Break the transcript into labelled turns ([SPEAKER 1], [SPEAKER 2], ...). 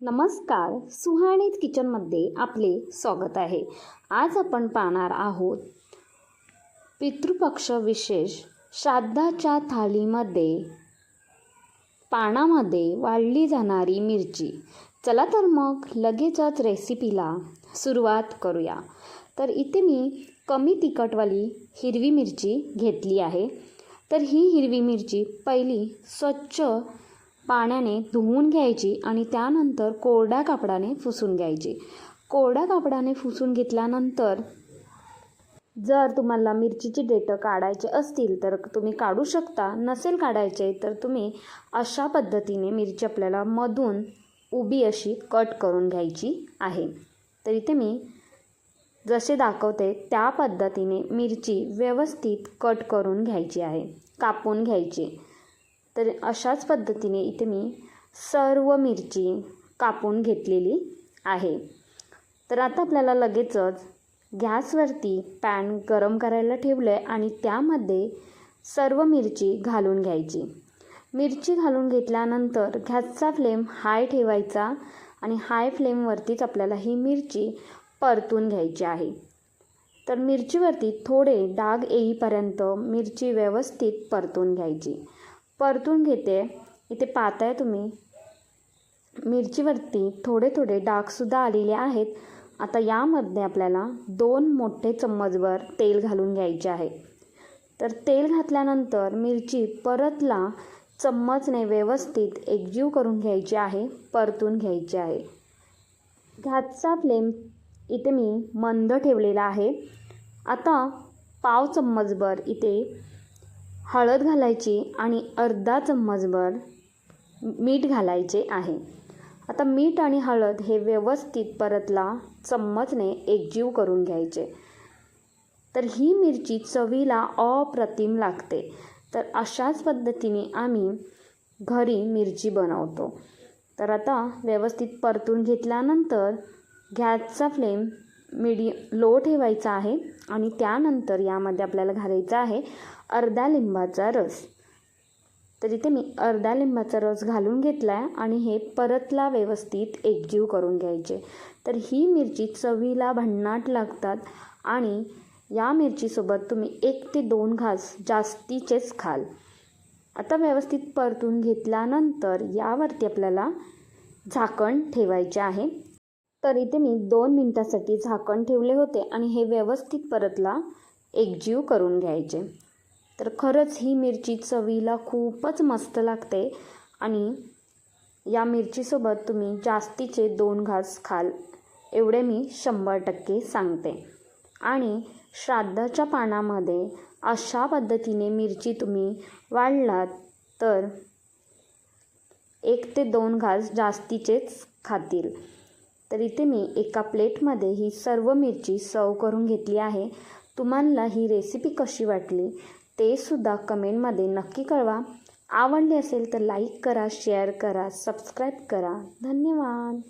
[SPEAKER 1] नमस्कार सुहाणीत किचनमध्ये आपले स्वागत आहे. आज आपण पाहणार आहोत पितृपक्ष विशेष श्राद्धाच्या थाळीमध्ये पानामध्ये वाढली जाणारी मिरची. चला तर मग लगेचच रेसिपीला सुरुवात करूया. तर इथे मी कमी तिखटवाली हिरवी मिरची घेतली आहे. तर ही हिरवी मिरची पहिली स्वच्छ पाण्याने धुवून घ्यायची आणि त्यानंतर कोरड्या कापडाने पुसून घ्यायची. कोरड्या कापडाने पुसून घेतल्यानंतर जर तुम्हाला मिरचीची डेटं काढायचे असतील तर तुम्ही काढू शकता. नसेल काढायचे तर तुम्ही अशा पद्धतीने मिरची आपल्याला मधून उभी अशी कट करून घ्यायची आहे. तर इथे मी जसे दाखवते त्या पद्धतीने मिरची व्यवस्थित कट करून घ्यायची आहे. कापून घ्यायची. तर अशाच पद्धतीने इथे मी सर्व मिरची कापून घेतलेली आहे. तर आता आपल्याला लगेचच गॅसवरती पॅन गरम करायला ठेवलं आहे आणि त्यामध्ये सर्व मिरची घालून घ्यायची. मिरची घालून घेतल्यानंतर गॅसचा फ्लेम हाय ठेवायचा आणि हाय फ्लेमवरतीच आपल्याला ही मिरची परतून घ्यायची आहे. तर मिरचीवरती थोडे डाग येईपर्यंत मिरची व्यवस्थित परतून घ्यायची. परतून घेते. इथे पाहताय तुम्ही. मिरचीवरती थोडे थोडे डागसुद्धा आलेले आहेत. आता यामध्ये आपल्याला दोन मोठे चम्मचभर तेल घालून घ्यायचे आहे. तर तेल घातल्यानंतर मिरची परतला चम्मचने व्यवस्थित एकजीव करून घ्यायची आहे परतून घ्यायची आहे. घातचा फ्लेम इथे मी मंद ठेवलेला आहे. आता पाव चम्मचभर इथे हळद घालायची आणि अर्धा चम्मचभर मीठ घालायचे आहे. आता मीठ आणि हळद हे व्यवस्थित परतला चम्मचने एकजीव करून घ्यायचे. तर ही मिरची चवीला अप्रतिम लागते. तर अशाच पद्धतीने आम्ही घरी मिरची बनवतो. तर आता व्यवस्थित परतून घेतल्यानंतर गॅसचा फ्लेम मिडिय लो ठेवायचा आहे आणि त्यानंतर यामध्ये आपल्याला घालायचा आहे अर्धा लिंबाचा रस. तर इथे मी अर्धा लिंबाचा रस घालून घेतला आहे आणि हे परतला व्यवस्थित एकजीव करून घ्यायचे. तर ही मिरची चवीला भन्नाट लागतात आणि या मिरचीसोबत तुम्ही एक ते दोन घास जास्तीचेच खाल. आता व्यवस्थित परतून घेतल्यानंतर यावरती आपल्याला झाकण ठेवायचे आहे. तर इथे मी दोन मिनटासाठी झाकण ठेवले होते आणि हे व्यवस्थित परतला एकजीव करून घ्यायचे. तर खरंच ही मिरची चवीला खूपच मस्त लागते आणि या मिरचीसोबत तुम्ही जास्तीचे दोन घास खाल एवढे मी शंभर टक्के सांगते. आणि श्राद्धाच्या पानामध्ये अशा पद्धतीने मिरची तुम्ही वाढलात तर एक ते दोन घास जास्तीचेच खातील. तर इथे मी एका प्लेटमध्ये ही सर्व मिरची सर्व करून घेतली आहे. तुम्हाला ही रेसिपी कशी वाटली ते सुद्धा कमेंटमध्ये नक्की कळवा. आवडली असेल तर लाईक करा शेअर करा सबस्क्राईब करा. धन्यवाद.